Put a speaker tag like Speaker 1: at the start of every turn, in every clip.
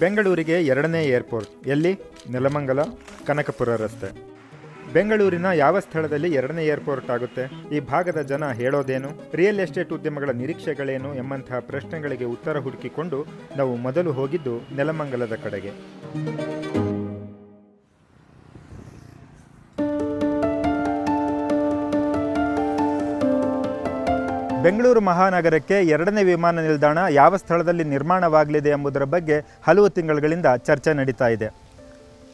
Speaker 1: ಬೆಂಗಳೂರಿಗೆ ಎರಡನೇ ಏರ್ಪೋರ್ಟ್, ಎಲ್ಲಿ? ನೆಲಮಂಗಲ, ಕನಕಪುರ ರಸ್ತೆ. ಬೆಂಗಳೂರಿನ ಯಾವ ಸ್ಥಳದಲ್ಲಿ ಎರಡನೇ ಏರ್ಪೋರ್ಟ್ ಆಗುತ್ತೆ? ಈ ಭಾಗದ ಜನ ಹೇಳೋದೇನು? ರಿಯಲ್ ಎಸ್ಟೇಟ್ ಉದ್ಯಮಗಳ ನಿರೀಕ್ಷೆಗಳೇನು ಎಂಬಂತಹ ಪ್ರಶ್ನೆಗಳಿಗೆ ಉತ್ತರ ಹುಡುಕಿಕೊಂಡು ನಾವು ಮೊದಲು ಹೋಗಿದ್ದು ನೆಲಮಂಗಲದ ಕಡೆಗೆ. ಬೆಂಗಳೂರು ಮಹಾನಗರಕ್ಕೆ ಎರಡನೇ ವಿಮಾನ ನಿಲ್ದಾಣ ಯಾವ ಸ್ಥಳದಲ್ಲಿ ನಿರ್ಮಾಣವಾಗಲಿದೆ ಎಂಬುದರ ಬಗ್ಗೆ ಹಲವು ತಿಂಗಳುಗಳಿಂದ ಚರ್ಚೆ ನಡೀತಾ ಇದೆ.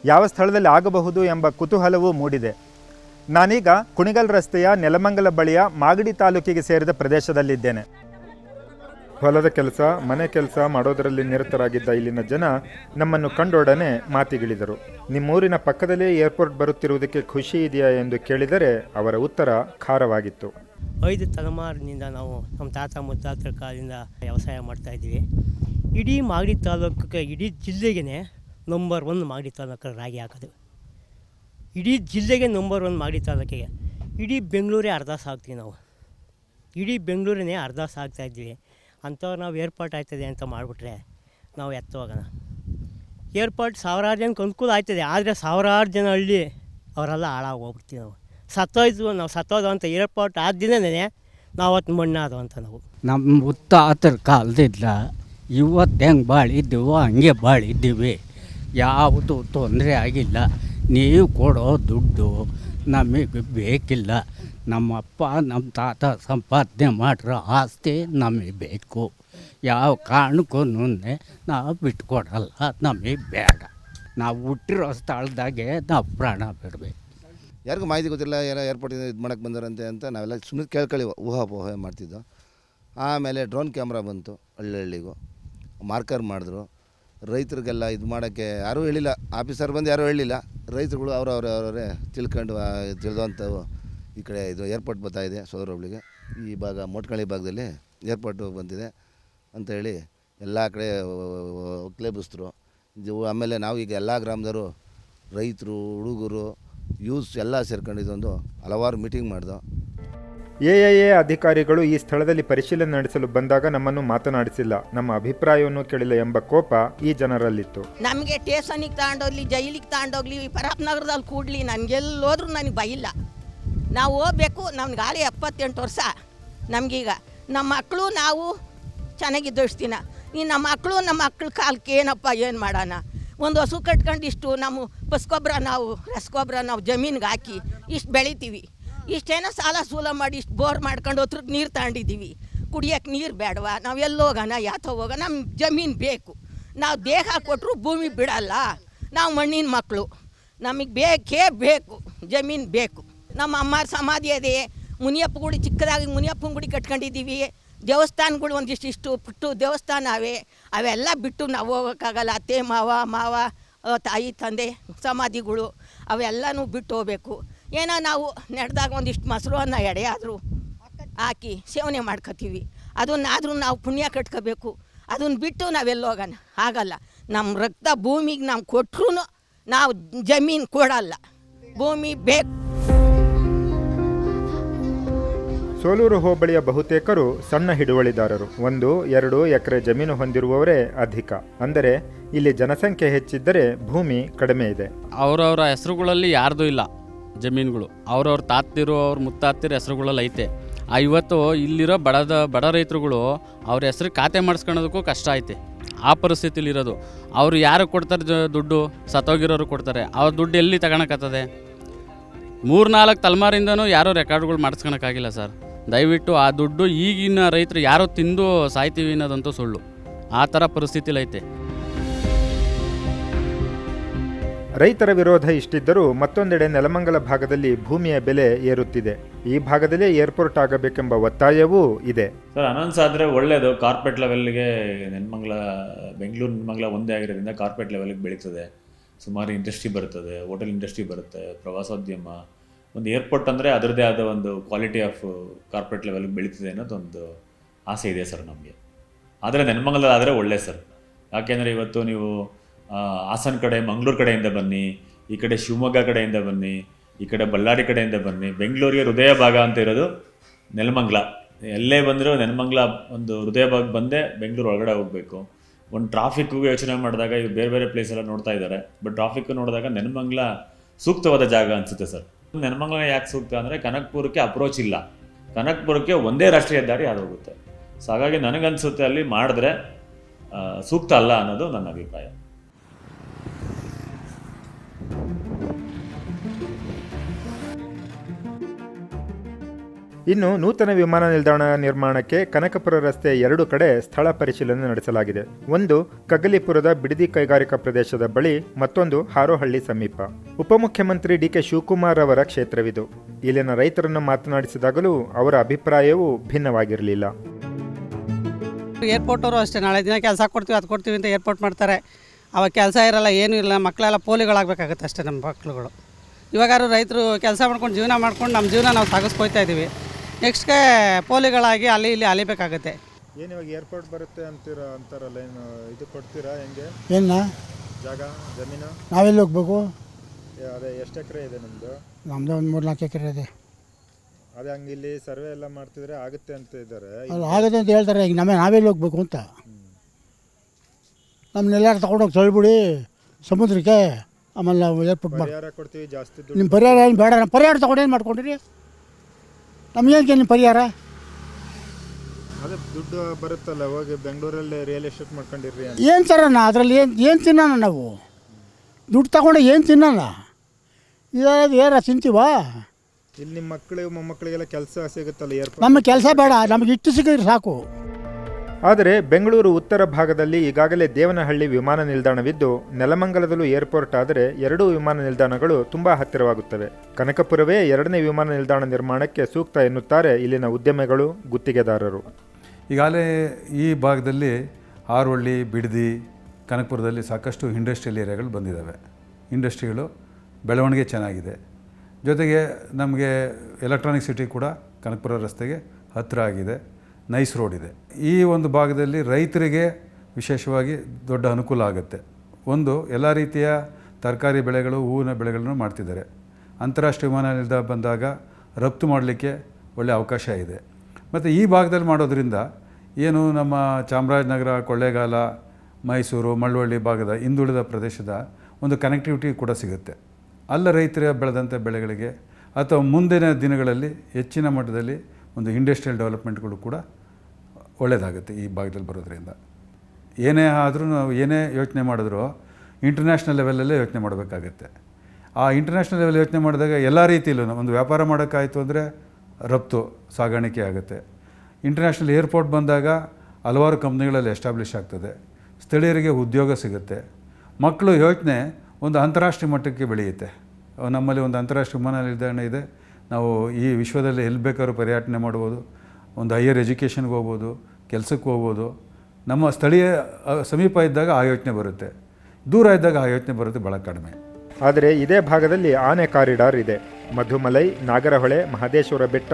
Speaker 1: ಯಾವ ಸ್ಥಳದಲ್ಲಿ ಆಗಬಹುದು ಎಂಬ ಕುತೂಹಲವೂ ಮೂಡಿದೆ. ನಾನೀಗ ಕುಣಿಗಲ್ ರಸ್ತೆಯ ನೆಲಮಂಗಲ ಬಳಿಯ ಮಾಗಡಿ ತಾಲೂಕಿಗೆ ಸೇರಿದ ಪ್ರದೇಶದಲ್ಲಿದ್ದೇನೆ. ಹೊಲದ ಕೆಲಸ, ಮನೆ ಕೆಲಸ ಮಾಡೋದರಲ್ಲಿ ನಿರತರಾಗಿದ್ದ ಇಲ್ಲಿನ ಜನ ನಮ್ಮನ್ನು ಕಂಡೊಡನೆ ಮಾತಿಗಿಳಿದರು. ನಿಮ್ಮೂರಿನ ಪಕ್ಕದಲ್ಲೇ ಏರ್ಪೋರ್ಟ್ ಬರುತ್ತಿರುವುದಕ್ಕೆ ಖುಷಿ ಇದೆಯಾ ಎಂದು ಕೇಳಿದರೆ ಅವರ ಉತ್ತರ ಖಾರವಾಗಿತ್ತು.
Speaker 2: ಐದು ತಲೆಮಾರಿನಿಂದ ನಾವು ನಮ್ಮ ತಾತ ಮುತ್ತಾತರ ಕಾಲದಿಂದ ವ್ಯವಸಾಯ ಮಾಡ್ತಾಯಿದ್ದೀವಿ ಇಡೀ ಮಾಗಡಿ ತಾಲೂಕಿಗೆ, ಇಡೀ ಜಿಲ್ಲೆಗೆ ನಂಬರ್ ಒನ್ ಮಾಗಡಿ ತಾಲ್ಲೂಕ ರಾಗಿ ಹಾಕೋದು. ಇಡೀ ಜಿಲ್ಲೆಗೆ ನಂಬರ್ ಒನ್ ಮಾಗಡಿ ತಾಲೂಕಿಗೆ. ಇಡೀ ಬೆಂಗಳೂರೇ ಅರ್ಧ ಸಾಕ್ತೀವಿ ನಾವು. ಇಡೀ ಬೆಂಗಳೂರಿನೇ ಅರ್ಧ ಇದ್ದೀವಿ. ಅಂಥವ್ರು ನಾವು ಏರ್ಪಾಟ್ ಆಯ್ತದೆ ಅಂತ ಮಾಡಿಬಿಟ್ರೆ ನಾವು ಎತ್ತೋಗೋಣ ಏರ್ಪಾಟ್ ಸಾವಿರಾರು ಜನಕ್ಕೆ ಅನುಕೂಲ ಆಯ್ತದೆ, ಆದರೆ ಸಾವಿರಾರು ಜನ ಹಳ್ಳಿ ಅವರೆಲ್ಲ ಹಾಳಾಗಿ ಹೋಗ್ಬಿಡ್ತೀವಿ ನಾವು. ಸತ್ತೋಯ್ತು, ನಾವು ಸತ್ತೋದು ಅಂತ ಏರ್ಪೋರ್ಟ್ ಆದ ದಿನನೇ ನಾವು ಅವತ್ತು ಮಣ್ಣಾದು ಅಂತ ನಾವು.
Speaker 3: ನಮ್ಮ ಮುತ್ತಾತರ ಕಾಲದಿಂದ ಇವತ್ತು ಹೆಂಗೆ ಬಾಳಿದ್ದೀವೋ ಹಂಗೆ ಬಾಳಿದ್ದೀವಿ. ಯಾವುದು ತೊಂದರೆ ಆಗಿಲ್ಲ. ನೀವು ಕೊಡೋ ದುಡ್ಡು ನಮಗೆ ಬೇಕಿಲ್ಲ. ನಮ್ಮ ಅಪ್ಪ ನಮ್ಮ ತಾತ ಸಂಪಾದನೆ ಮಾಡಿರೋ ಆಸ್ತಿ ನಮಗೆ ಬೇಕು. ಯಾವ ಕಾರಣಕ್ಕೂ ನಾವು ಬಿಟ್ಕೊಡಲ್ಲ, ನಮಗೆ ಬೇಡ. ನಾವು ಹುಟ್ಟಿರೋ ಸ್ಥಳದಾಗೆ ನಾವು ಪ್ರಾಣ ಬಿಡಬೇಕು.
Speaker 4: ಯಾರಿಗೂ ಮಾಹಿತಿ ಗೊತ್ತಿಲ್ಲ ಏನೋ ಏರ್ಪೋರ್ಟ್ ಇದು ಮಾಡಕ್ಕೆ ಬಂದಾರಂತೆ ಅಂತ ನಾವೆಲ್ಲ ಸುಮ್ಮನೆ ಕೇಳ್ಕೊಳ್ಳಿ, ಊಹಾಪೋಹ ಮಾಡ್ತಿದ್ದೋ. ಆಮೇಲೆ ಡ್ರೋನ್ ಕ್ಯಾಮ್ರಾ ಬಂತು ಹಳ್ಳಿ ಹಳ್ಳಿಗೂ ಮಾರ್ಕರ್ ಮಾಡಿದ್ರು. ರೈತರಿಗೆಲ್ಲ ಇದು ಮಾಡೋಕ್ಕೆ ಯಾರೂ ಹೇಳಿಲ್ಲ. ಆಫೀಸರ್ ಬಂದು ಯಾರೂ ಹೇಳಿಲ್ಲ. ರೈತರುಗಳು ಅವ್ರು ಅವ್ರು ಅವರವರೇ ತಿಳ್ಕೊಂಡು ತಿಳಿದಂಥವು ಈ ಕಡೆ ಇದು ಏರ್ಪೋರ್ಟ್ ಬರ್ತಾ ಇದೆ, ಸೋದರ ಹೋಬ್ಳಿಗೆ. ಈ ಭಾಗ ಮೊಟ್ಕಳಿ ಭಾಗದಲ್ಲಿ ಏರ್ಪೋರ್ಟು ಬಂದಿದೆ ಅಂತ ಹೇಳಿ ಎಲ್ಲ ಕಡೆ ಕ್ಲೇಬಿಸ್ತರು ಇದು ಆಮೇಲೆ ನಾವು ಈಗ ಎಲ್ಲ ಗ್ರಾಮದವರು ರೈತರು, ಹುಡುಗರು ಯೂಸ್ ಎಲ್ಲ ಸೇರ್ಕೊಂಡಿದ್ದೊಂದು ಹಲವಾರು ಮೀಟಿಂಗ್ ಮಾಡ್ದೋ.
Speaker 1: ಎಎಎ ಅಧಿಕಾರಿಗಳು ಈ ಸ್ಥಳದಲ್ಲಿ ಪರಿಶೀಲನೆ ನಡೆಸಲು ಬಂದಾಗ ನಮ್ಮನ್ನು ಮಾತನಾಡಿಸಿಲ್ಲ. ನಮ್ಮ ಅಭಿಪ್ರಾಯವನ್ನು ಕೇಳಿಲ್ಲ ಎಂಬ ಕೋಪ ಈ ಜನರಲ್ಲಿತ್ತು.
Speaker 5: ನಮಗೆ ಟೇಷನಿಗೆ ತಗೊಂಡೋಗ್ಲಿ ಜೈಲಿಗೆ ತಗೊಂಡೋಗ್ಲಿ ಪರಾಪ್ ನಗರದಲ್ಲಿ ಕೂಡ್ಲಿ ನನಗೆಲ್ಲೋದ್ರೂ ನನಗೆ ಭಯಿಲ್ಲ ನಾವು ಹೋಗ್ಬೇಕು ನಮ್ಗೆ ಗಾಳಿ ಎಪ್ಪತ್ತೆಂಟು ವರ್ಷ. ನಮಗೀಗ ನಮ್ಮ ಮಕ್ಕಳು ನಾವು ಚೆನ್ನಾಗಿದ್ದೋಷ್ಟಿನ ಈ ನಮ್ಮ ಮಕ್ಕಳು ನಮ್ಮ ಮಕ್ಕಳ ಕಾಲಕ್ಕೆ ಏನಪ್ಪ ಏನು ಮಾಡೋಣ? ಒಂದು ಹಸು ಕಟ್ಕೊಂಡು ಇಷ್ಟು ನಮ್ಮ ಪಸ್ಗೊಬ್ಬರ ನಾವು ರಸಗೊಬ್ಬರ ನಾವು ಜಮೀನಿಗೆ ಹಾಕಿ ಇಷ್ಟು ಬೆಳಿತೀವಿ. ಇಷ್ಟೇನೋ ಸಾಲ ಸೂಲ ಮಾಡಿ ಇಷ್ಟು ಬೋರ್ ಮಾಡ್ಕೊಂಡು ಹೊತ್ರಕ್ಕೆ ನೀರು ತಗೊಂಡಿದ್ದೀವಿ ಕುಡಿಯೋಕ್ಕೆ ನೀರು ಬೇಡವಾ? ನಾವು ಎಲ್ಲೋಗೋಣ ಯಾತ ಹೋಗೋಣ? ನಮ್ಮ ಜಮೀನು ಬೇಕು. ನಾವು ದೇಹ ಕೊಟ್ಟರು ಭೂಮಿ ಬಿಡಲ್ಲ. ನಾವು ಮಣ್ಣಿನ ಮಕ್ಕಳು ನಮಗೆ ಬೇಕೇ ಬೇಕು. ಜಮೀನು ಬೇಕು. ನಮ್ಮ ಅಮ್ಮ ಸಮಾಧಿ ಇದೆ ಮುನಿಯಪ್ಪ ಗುಡಿ ಚಿಕ್ಕದಾಗಿ ಮುನಿಯಪ್ಪನ ಗುಡಿ ಕಟ್ಕೊಂಡಿದ್ದೀವಿ ದೇವಸ್ಥಾನಗಳು ಒಂದಿಷ್ಟು ಇಷ್ಟು ಪುಟ್ಟು ದೇವಸ್ಥಾನ ಅವೇ, ಅವೆಲ್ಲ ಬಿಟ್ಟು ನಾವು ಹೋಗೋಕ್ಕಾಗಲ್ಲ. ಅತ್ತೆ, ಮಾವ ಮಾವ ತಾಯಿ, ತಂದೆ, ಸಮಾಧಿಗಳು ಅವೆಲ್ಲನೂ ಬಿಟ್ಟು ಹೋಗ್ಬೇಕು. ಏನೋ ನಾವು ನಡೆದಾಗ ಒಂದಿಷ್ಟು ಮೊಸರು ಅನ್ನ ಎಡೆ ಹಾಕಿ ಸೇವನೆ ಮಾಡ್ಕೋತೀವಿ. ಅದನ್ನಾದರೂ ನಾವು ಪುಣ್ಯ ಕಟ್ಕೋಬೇಕು. ಅದನ್ನ ಬಿಟ್ಟು ನಾವೆಲ್ಲ ಹೋಗೋಣ? ಆಗಲ್ಲ ನಮ್ಮ ರಕ್ತ ಭೂಮಿಗೆ ನಾವು ಕೊಟ್ಟರು ನಾವು ಜಮೀನು ಕೊಡಲ್ಲ. ಭೂಮಿ ಬೇಕು.
Speaker 1: ಸೋಲೂರು ಹೋಬಳಿಯ ಬಹುತೇಕರು ಸಣ್ಣ ಹಿಡುವಳಿದಾರರು. ಒಂದು, ಎರಡು ಎಕರೆ ಜಮೀನು ಹೊಂದಿರುವವರೇ ಅಧಿಕ. ಅಂದರೆ, ಇಲ್ಲಿ ಜನಸಂಖ್ಯೆ ಹೆಚ್ಚಿದ್ದರೆ ಭೂಮಿ ಕಡಿಮೆ ಇದೆ.
Speaker 6: ಅವರವರ ಹೆಸರುಗಳಲ್ಲಿ ಯಾರ್ದೂ ಇಲ್ಲ ಜಮೀನುಗಳು. ಅವರವ್ರ ತಾತ್ತಿರು, ಅವ್ರ ಮುತ್ತಾತಿರ ಹೆಸರುಗಳಲ್ಲಿ ಐತೆ. ಇವತ್ತು ಇಲ್ಲಿರೋ ಬಡದ, ಬಡ ರೈತರುಗಳು ಅವ್ರ ಹೆಸರು ಖಾತೆ ಮಾಡಿಸ್ಕೊಳ್ಳೋದಕ್ಕೂ ಕಷ್ಟ ಐತೆ. ಆ ಪರಿಸ್ಥಿತಿಲಿರೋದು ಅವ್ರು ಯಾರು ಕೊಡ್ತಾರೆ ಜ, ದುಡ್ಡು? ಸತ್ತೋಗಿರೋರು ಕೊಡ್ತಾರೆ. ಅವ್ರ ದುಡ್ಡು ಎಲ್ಲಿ ತಗೊಳಕತ್ತದೆ? ಮೂರ್ನಾಲ್ಕು ತಲೆಮಾರಿಂದನೂ ಯಾರೂ ರೆಕಾರ್ಡ್ಗಳು ಮಾಡಿಸ್ಕೊಳಕ್ಕಾಗಿಲ್ಲ ಸರ್. ದಯವಿಟ್ಟು ಆ ದುಡ್ಡು ಈಗಿನ ರೈತರು ಯಾರೋ ತಿಂದು ಸಾಯ್ತೀವಿ ಅನ್ನೋದಂತೂ ಸುಳ್ಳು. ಆ ಥರ ಪರಿಸ್ಥಿತಿಲೈತೆ.
Speaker 1: ರೈತರ ವಿರೋಧ ಇಷ್ಟಿದ್ದರೂ ಮತ್ತೊಂದೆಡೆ ನೆಲಮಂಗಲ ಭಾಗದಲ್ಲಿ ಭೂಮಿಯ ಬೆಲೆ ಏರುತ್ತಿದೆ. ಈ ಭಾಗದಲ್ಲೇ ಏರ್ಪೋರ್ಟ್ ಆಗಬೇಕೆಂಬ ಒತ್ತಾಯವೂ ಇದೆ.
Speaker 7: ಸರ್ ಅನೌನ್ಸ್ ಆದರೆ ಒಳ್ಳೆಯದು ಕಾರ್ಪೊರೇಟ್ ಲೆವೆಲ್ಗೆ ನೆಲಮಂಗಲ ಬೆಂಗಳೂರು ನೆಲಮಂಗಲ ಒಂದೇ ಆಗಿರೋದ್ರಿಂದ ಕಾರ್ಪೊರೇಟ್ ಲೆವೆಲ್ಗೆ ಬೆಳೀತದೆ. ಸುಮಾರು ಇಂಡಸ್ಟ್ರಿ ಬರ್ತದೆ ಹೋಟೆಲ್ ಇಂಡಸ್ಟ್ರಿ ಬರುತ್ತೆ ಪ್ರವಾಸೋದ್ಯಮ ಒಂದು ಏರ್ಪೋರ್ಟ್ ಅಂದರೆ ಅದರದೇ ಆದ ಒಂದು ಕ್ವಾಲಿಟಿ ಆಫ್ ಕಾರ್ಪೊರೇಟ್ ಲೆವೆಲ್ಗೆ ಬೆಳೀತಿದೆ ಅನ್ನೋದೊಂದು ಆಸೆ ಇದೆ ಸರ್ ನಮಗೆ. ಆದರೆ ನೆನ್ಮಂಗಲ ಆದರೆ ಒಳ್ಳೆ ಸರ್. ಯಾಕೆಂದರೆ ಇವತ್ತು ನೀವು ಹಾಸನ ಕಡೆ, ಮಂಗಳೂರು ಕಡೆಯಿಂದ ಬನ್ನಿ, ಈ ಕಡೆ ಶಿವಮೊಗ್ಗ ಕಡೆಯಿಂದ ಬನ್ನಿ, ಈ ಕಡೆ ಬಳ್ಳಾರಿ ಕಡೆಯಿಂದ ಬನ್ನಿ, ಬೆಂಗಳೂರಿಗೆ ಹೃದಯ ಭಾಗ ಅಂತ ಇರೋದು ನೆಲಮಂಗ್ಲ. ಎಲ್ಲೇ ಬಂದರೂ ನೆಲಮಂಗ್ಲ ಒಂದು ಹೃದಯ ಭಾಗ ಬಂದೇ ಬೆಂಗಳೂರು ಒಳಗಡೆ ಹೋಗಬೇಕು. ಒಂದು ಟ್ರಾಫಿಕ್ಗೂ ಯೋಚನೆ ಮಾಡಿದಾಗ ಇವ್ರು ಬೇರೆ ಬೇರೆ ಪ್ಲೇಸೆಲ್ಲ ನೋಡ್ತಾ ಇದ್ದಾರೆ. ಬಟ್ ಟ್ರಾಫಿಕ್ ನೋಡಿದಾಗ ನೆನಮಂಗ್ಲ ಸೂಕ್ತವಾದ ಜಾಗ ಅನಿಸುತ್ತೆ ಸರ್. ನೆನಮಂಗ್ಲ ಯಾಕೆ ಸೂಕ್ತ ಅಂದರೆ ಕನಕ್ಪುರಕ್ಕೆ ಅಪ್ರೋಚ್ ಇಲ್ಲ. ಕನಕ್ಪುರಕ್ಕೆ ಒಂದೇ ರಾಷ್ಟ್ರೀಯ ಹೆದ್ದಾರಿ ಅದು ಹೋಗುತ್ತೆ ಸೊ ಹಾಗಾಗಿ ನನಗನ್ಸುತ್ತೆ ಅಲ್ಲಿ ಮಾಡಿದ್ರೆ ಸೂಕ್ತ ಅಲ್ಲ ಅನ್ನೋದು ನನ್ನ ಅಭಿಪ್ರಾಯ.
Speaker 1: ಇನ್ನು ನೂತನ ವಿಮಾನ ನಿಲ್ದಾಣ ನಿರ್ಮಾಣಕ್ಕೆ ಕನಕಪುರ ರಸ್ತೆ ಎರಡು ಕಡೆ ಸ್ಥಳ ಪರಿಶೀಲನೆ ನಡೆಸಲಾಗಿದೆ. ಒಂದು ಕಗಲಿಪುರದ ಬಿಡದಿ ಕೈಗಾರಿಕಾ ಪ್ರದೇಶದ ಬಳಿ, ಮತ್ತೊಂದು, ಹಾರೋಹಳ್ಳಿ ಸಮೀಪ. ಉಪಮುಖ್ಯಮಂತ್ರಿ ಡಿ ಕೆ ಶಿವಕುಮಾರ್ ಅವರ ಕ್ಷೇತ್ರವಿದು. ಇಲ್ಲಿನ ರೈತರನ್ನು ಮಾತನಾಡಿಸಿದಾಗಲೂ ಅವರ ಅಭಿಪ್ರಾಯವೂ ಭಿನ್ನವಾಗಿರಲಿಲ್ಲ.
Speaker 8: ಏರ್ಪೋರ್ಟ್ ಅವರು ಅಷ್ಟೇ, ನಾಳೆ ದಿನ ಕೆಲಸ ಕೊಡ್ತೀವಿ, ಅದು ಕೊಡ್ತೀವಿ ಅಂತ ಏರ್ಪೋರ್ಟ್ ಮಾಡ್ತಾರೆ. ಅವಾಗ ಕೆಲಸ ಇರಲ್ಲ, ಏನೂ ಇಲ್ಲ, ಮಕ್ಕಳೆಲ್ಲ ಪೋಲಿಗಳಾಗಬೇಕಾಗತ್ತೆ ಅಷ್ಟೇ ನಮ್ಮ ಮಕ್ಕಳುಗಳು. ಇವಾಗಾರು ರೈತರು ಕೆಲಸ ಮಾಡ್ಕೊಂಡು ಜೀವನ ಮಾಡ್ಕೊಂಡು ನಮ್ಮ ಜೀವನ ನಾವು ಸಾಗಿಸ್ಕೊಯ್ತಾ ಇದ್ದೀವಿ. ನೆಕ್ಸ್ಟ್ಗೆ ಪೋಲಿಗಳಾಗಿ ಅಲ್ಲಿ ಇಲ್ಲಿ ಅಲಿಬೇಕಾಗುತ್ತೆ
Speaker 1: ಏನು ಇವಾಗ ಏರ್ಪೋರ್ಟ್ ಬರುತ್ತೆ ಅಂತೀರಾ ಅಂತಾರಲ್ಲ ಏನು ಇದು ಕೊಡ್ತೀರಾ ಹೆಂಗೆ?
Speaker 9: ಏನ?
Speaker 1: ಜಾಗ ಜಮೀನು?
Speaker 9: ನಾವೆಲ್ಲಿ ಹೋಗ್ಬೇಕು?
Speaker 1: ಅದೇ ಎಷ್ಟು ಎಕರೆ ಇದೆ ನಿಮ್ಮದು
Speaker 9: ನಮ್ಮದು ಒಂದು ಮೂರು ನಾಲ್ಕು ಎಕರೆ ಇದೆ.
Speaker 1: ಅದೇ ಹಂಗೆ ಇಲ್ಲಿ ಸರ್ವೆ ಎಲ್ಲ ಮಾಡ್ತಿದ್ರೆ ಆಗುತ್ತೆ ಅಂತ ಇದ್ದಾರೆ.
Speaker 9: ಅಲ್ಲಿ ಆಗುತ್ತೆ ಅಂತ ಹೇಳ್ತಾರೆ ಈಗ ನಮ್ಮ ನಾವೆಲ್ಲಿ ಹೋಗ್ಬೇಕು ಅಂತ. ನಮ್ಮನ್ನೆಲ್ಲಾರು ತೊಗೊಂಡೋಗಿ ತಳ್ಬಿಡಿ ಸಮುದ್ರಕ್ಕೆ ಆಮೇಲೆ ನಾವು ಏರ್ಪೋರ್ಟ್ ಮಾಡಿ
Speaker 1: ಪರಿಹಾರ ಕೊಡ್ತೀವಿ ಜಾಸ್ತಿ ದುಡ್ಡು
Speaker 9: ನಿಮ್ಮ ಪರಿಹಾರ ಏನು ಬೇಡ ನಮ್ಮ ಪರಿಹಾರ ತೊಗೊಂಡು ಏನು ಮಾಡ್ಕೊಂಡಿರಿ? ನಮಗೇನು ಪರಿಹಾರ?
Speaker 1: ಅದೇ ದುಡ್ಡು ಬರುತ್ತಲ್ಲ ಹೋಗಿ ಬೆಂಗಳೂರಲ್ಲಿ ರಿಯಲ್ ಎಸ್ಟೇಟ್ ಮಾಡ್ಕೊಂಡಿರ್ರಿ ಅಂತ.
Speaker 9: ಏನು ತರೋಣ ಅದರಲ್ಲಿ ಏನು ಏನು ತಿನ್ನೋಣ ನಾವು? ದುಡ್ಡು ತಗೊಂಡು ಏನು ತಿನ್ನೋಣ? ಇದಾದ ಏರ ತಿಂತೀವಾ?
Speaker 1: ಇಲ್ಲಿ ನಿಮ್ಮ ಮಕ್ಕಳಿಗೆ ಮೊಮ್ಮಕ್ಕಳಿಗೆಲ್ಲ ಕೆಲಸ ಸಿಗುತ್ತಲ್ಲ ಏರ್
Speaker 9: ನಮ್ಮ ಕೆಲಸ ಬೇಡ ನಮಗೆ ಇಟ್ಟು ಸಿಕ್ಕಿದ್ರೆ ಸಾಕು.
Speaker 1: ಆದರೆ ಬೆಂಗಳೂರು ಉತ್ತರ ಭಾಗದಲ್ಲಿ ಈಗಾಗಲೇ ದೇವನಹಳ್ಳಿ ವಿಮಾನ ನಿಲ್ದಾಣವಿದ್ದು, ನೆಲಮಂಗಲದಲ್ಲೂ ಏರ್ಪೋರ್ಟ್ ಆದರೆ ಎರಡೂ ವಿಮಾನ ನಿಲ್ದಾಣಗಳು ತುಂಬಾ ಹತ್ತಿರವಾಗುತ್ತವೆ. ಕನಕಪುರವೇ ಎರಡನೇ ವಿಮಾನ ನಿಲ್ದಾಣ ನಿರ್ಮಾಣಕ್ಕೆ ಸೂಕ್ತ ಎನ್ನುತ್ತಾರೆ ಇಲ್ಲಿನ ಉದ್ಯಮಿಗಳು, ಗುತ್ತಿಗೆದಾರರು.
Speaker 10: ಈಗಾಗಲೇ ಈ ಭಾಗದಲ್ಲಿ ಆರೋಳ್ಳಿ ಬಿಡದಿ, ಕನಕಪುರದಲ್ಲಿ ಸಾಕಷ್ಟು ಇಂಡಸ್ಟ್ರಿಯಲ್ ಏರಿಯಾಗಳು ಬಂದಿದ್ದಾವೆ. ಇಂಡಸ್ಟ್ರಿಗಳು ಬೆಳವಣಿಗೆ ಚೆನ್ನಾಗಿದೆ. ಜೊತೆಗೆ ನಮಗೆ ಎಲೆಕ್ಟ್ರಾನಿಕ್ ಸಿಟಿ ಕೂಡ ಕನಕಪುರ ರಸ್ತೆಗೆ ಹತ್ತಿರ ಆಗಿದೆ. ನೈಸ್ ರೋಡ್ ಇದೆ. ಈ ಒಂದು ಭಾಗದಲ್ಲಿ ರೈತರಿಗೆ ವಿಶೇಷವಾಗಿ ದೊಡ್ಡ ಅನುಕೂಲ ಆಗುತ್ತೆ. ಒಂದು, ಎಲ್ಲ ರೀತಿಯ ತರಕಾರಿ ಬೆಳೆಗಳು, ಹೂವಿನ ಬೆಳೆಗಳನ್ನು ಮಾಡ್ತಿದ್ದಾರೆ. ಅಂತಾರಾಷ್ಟ್ರೀಯ ವಿಮಾನ ನಿಲ್ದಾಣ ಬಂದಾಗ ರಫ್ತು ಮಾಡಲಿಕ್ಕೆ ಒಳ್ಳೆಯ ಅವಕಾಶ ಇದೆ. ಮತ್ತು ಈ ಭಾಗದಲ್ಲಿ ಮಾಡೋದರಿಂದ ಏನು ನಮ್ಮ ಚಾಮರಾಜನಗರ, ಕೊಳ್ಳೇಗಾಲ, ಮೈಸೂರು, ಮಳವಳ್ಳಿ ಭಾಗದ ಹಿಂದುಳಿದ ಪ್ರದೇಶದ ಒಂದು ಕನೆಕ್ಟಿವಿಟಿ ಕೂಡ ಸಿಗುತ್ತೆ. ಅಲ್ಲ ರೈತರ ಬೆಳೆದಂಥ ಬೆಳೆಗಳಿಗೆ ಅಥವಾ ಮುಂದಿನ ದಿನಗಳಲ್ಲಿ ಹೆಚ್ಚಿನ ಮಟ್ಟದಲ್ಲಿ ಒಂದು ಇಂಡಸ್ಟ್ರಿಯಲ್ ಡೆವಲಪ್ಮೆಂಟ್ಗಳು ಕೂಡ ಒಳ್ಳೆಯದಾಗುತ್ತೆ ಈ ಭಾಗದಲ್ಲಿ ಬರೋದ್ರಿಂದ. ಏನೇ ಆದರೂ ನಾವು ಏನೇ ಯೋಚನೆ ಮಾಡಿದ್ರೂ ಇಂಟರ್ನ್ಯಾಷನಲ್ ಲೆವೆಲಲ್ಲೇ ಯೋಚನೆ ಮಾಡಬೇಕಾಗತ್ತೆ. ಆ ಇಂಟರ್ನ್ಯಾಷನಲ್ ಲೆವೆಲ್ ಯೋಚನೆ ಮಾಡಿದಾಗ ಎಲ್ಲ ರೀತಿಯಲ್ಲೂ ಒಂದು ವ್ಯಾಪಾರ ಮಾಡೋಕ್ಕಾಯಿತು ಅಂದರೆ ರಫ್ತು, ಸಾಗಾಣಿಕೆ ಆಗುತ್ತೆ. ಇಂಟರ್ನ್ಯಾಷನಲ್ ಏರ್ಪೋರ್ಟ್ ಬಂದಾಗ ಹಲವಾರು ಕಂಪ್ನಿಗಳಲ್ಲಿ ಎಸ್ಟಾಬ್ಲಿಷ್ ಆಗ್ತದೆ. ಸ್ಥಳೀಯರಿಗೆ ಉದ್ಯೋಗ ಸಿಗುತ್ತೆ. ಮಕ್ಕಳು ಯೋಚನೆ ಒಂದು ಅಂತಾರಾಷ್ಟ್ರೀಯ ಮಟ್ಟಕ್ಕೆ ಬೆಳೆಯುತ್ತೆ. ನಮ್ಮಲ್ಲಿ ಒಂದು ಅಂತಾರಾಷ್ಟ್ರೀಯ ವಿಮಾನ ನಿಲ್ದಾಣ ಇದೆ. ನಾವು ಈ ವಿಶ್ವದಲ್ಲಿ ಎಲ್ಲಿ ಬೇಕಾದ್ರೂ ಪರ್ಯಟನೆ ಮಾಡ್ಬೋದು, ಒಂದು ಹೈಯರ್ ಎಜುಕೇಷನ್ಗೆ ಹೋಗ್ಬೋದು, ಕೆಲಸಕ್ಕೆ ಹೋಗ್ಬೋದು. ನಮ್ಮ ಸ್ಥಳೀಯ ಸಮೀಪ ಇದ್ದಾಗ ಆ ಯೋಚನೆ ಬರುತ್ತೆ. ದೂರ ಇದ್ದಾಗ ಆ ಯೋಚನೆ ಬರುತ್ತೆ ಭಾಳ ಕಡಿಮೆ.
Speaker 1: ಆದರೆ ಇದೇ ಭಾಗದಲ್ಲಿ ಆನೆ ಕಾರಿಡಾರ್ ಇದೆ. ಮಧುಮಲೈ, ನಾಗರಹೊಳೆ, ಮಹದೇಶ್ವರ ಬೆಟ್ಟ,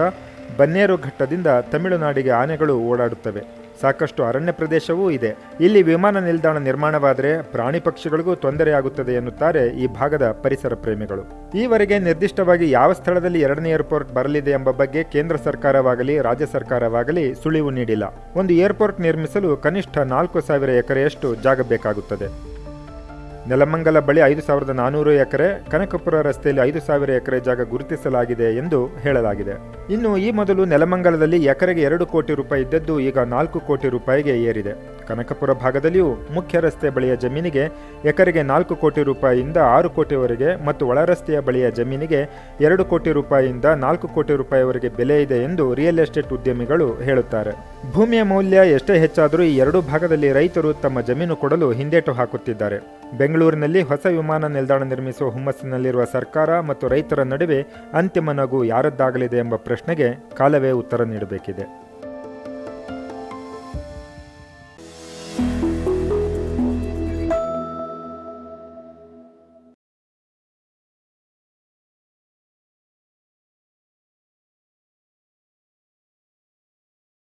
Speaker 1: ಬನ್ನೇರು ಘಟ್ಟದಿಂದ ತಮಿಳುನಾಡಿಗೆ ಆನೆಗಳು ಓಡಾಡುತ್ತವೆ. ಸಾಕಷ್ಟು ಅರಣ್ಯ ಪ್ರದೇಶವೂ ಇದೆ. ಇಲ್ಲಿ ವಿಮಾನ ನಿಲ್ದಾಣ ನಿರ್ಮಾಣವಾದರೆ ಪ್ರಾಣಿ ಪಕ್ಷಿಗಳಿಗೂ ತೊಂದರೆಯಾಗುತ್ತದೆ ಎನ್ನುತ್ತಾರೆ ಈ ಭಾಗದ ಪರಿಸರ ಪ್ರೇಮಿಗಳು. ಈವರೆಗೆ ನಿರ್ದಿಷ್ಟವಾಗಿ ಯಾವ ಸ್ಥಳದಲ್ಲಿ ಎರಡನೇ ಏರ್ಪೋರ್ಟ್ ಬರಲಿದೆ ಎಂಬ ಬಗ್ಗೆ ಕೇಂದ್ರ ಸರ್ಕಾರವಾಗಲಿ, ರಾಜ್ಯ ಸರ್ಕಾರವಾಗಲಿ ಸುಳಿವು ನೀಡಿಲ್ಲ. ಒಂದು ಏರ್ಪೋರ್ಟ್ ನಿರ್ಮಿಸಲು ಕನಿಷ್ಠ ನಾಲ್ಕು ಸಾವಿರ ಎಕರೆಯಷ್ಟು ಜಾಗ ಬೇಕಾಗುತ್ತದೆ. ನೆಲಮಂಗಲ ಬಳಿ ಐದು ಸಾವಿರದ ನಾನೂರು ಎಕರೆ ಕನಕಪುರ ರಸ್ತೆಯಲ್ಲಿ ಐದು ಸಾವಿರ ಎಕರೆ ಜಾಗ ಗುರುತಿಸಲಾಗಿದೆ ಎಂದು ಹೇಳಲಾಗಿದೆ. ಇನ್ನು ಈ ಮೊದಲು ನೆಲಮಂಗಲದಲ್ಲಿ ಎಕರೆಗೆ ಎರಡು ಕೋಟಿ ರೂಪಾಯಿ ಇದ್ದದ್ದು ಈಗ ನಾಲ್ಕು ಕೋಟಿ ರೂಪಾಯಿಗೆ ಏರಿದೆ. ಕನಕಪುರ ಭಾಗದಲ್ಲಿಯೂ ಮುಖ್ಯ ರಸ್ತೆ ಬಳಿಯ ಜಮೀನಿಗೆ ಎಕರೆಗೆ ನಾಲ್ಕು ಕೋಟಿ ರೂಪಾಯಿಯಿಂದ ಆರು ಕೋಟಿವರೆಗೆ ಮತ್ತು ಒಳರಸ್ತೆಯ ಬಳಿಯ ಜಮೀನಿಗೆ ಎರಡು ಕೋಟಿ ರೂಪಾಯಿಯಿಂದ ನಾಲ್ಕು ಕೋಟಿ ರೂಪಾಯಿವರೆಗೆ ಬೆಲೆ ಇದೆ ಎಂದು ರಿಯಲ್ ಎಸ್ಟೇಟ್ ಉದ್ಯಮಿಗಳು ಹೇಳುತ್ತಾರೆ. ಭೂಮಿಯ ಮೌಲ್ಯ ಎಷ್ಟೇ ಹೆಚ್ಚಾದರೂ ಈ ಎರಡೂ ಭಾಗದಲ್ಲಿ ರೈತರು ತಮ್ಮ ಜಮೀನು ಕೊಡಲು ಹಿಂದೇಟು ಹಾಕುತ್ತಿದ್ದಾರೆ. ಬೆಂಗಳೂರಿನಲ್ಲಿ ಹೊಸ ವಿಮಾನ ನಿಲ್ದಾಣ ನಿರ್ಮಿಸುವ ಹುಮ್ಮಸ್ಸಿನಲ್ಲಿರುವ ಸರ್ಕಾರ ಮತ್ತು ರೈತರ ನಡುವೆ ಅಂತಿಮ ನಗು ಯಾರದ್ದಾಗಲಿದೆ ಎಂಬ ಪ್ರಶ್ನೆಗೆ ಕಾಲವೇ ಉತ್ತರ ನೀಡಬೇಕಿದೆ.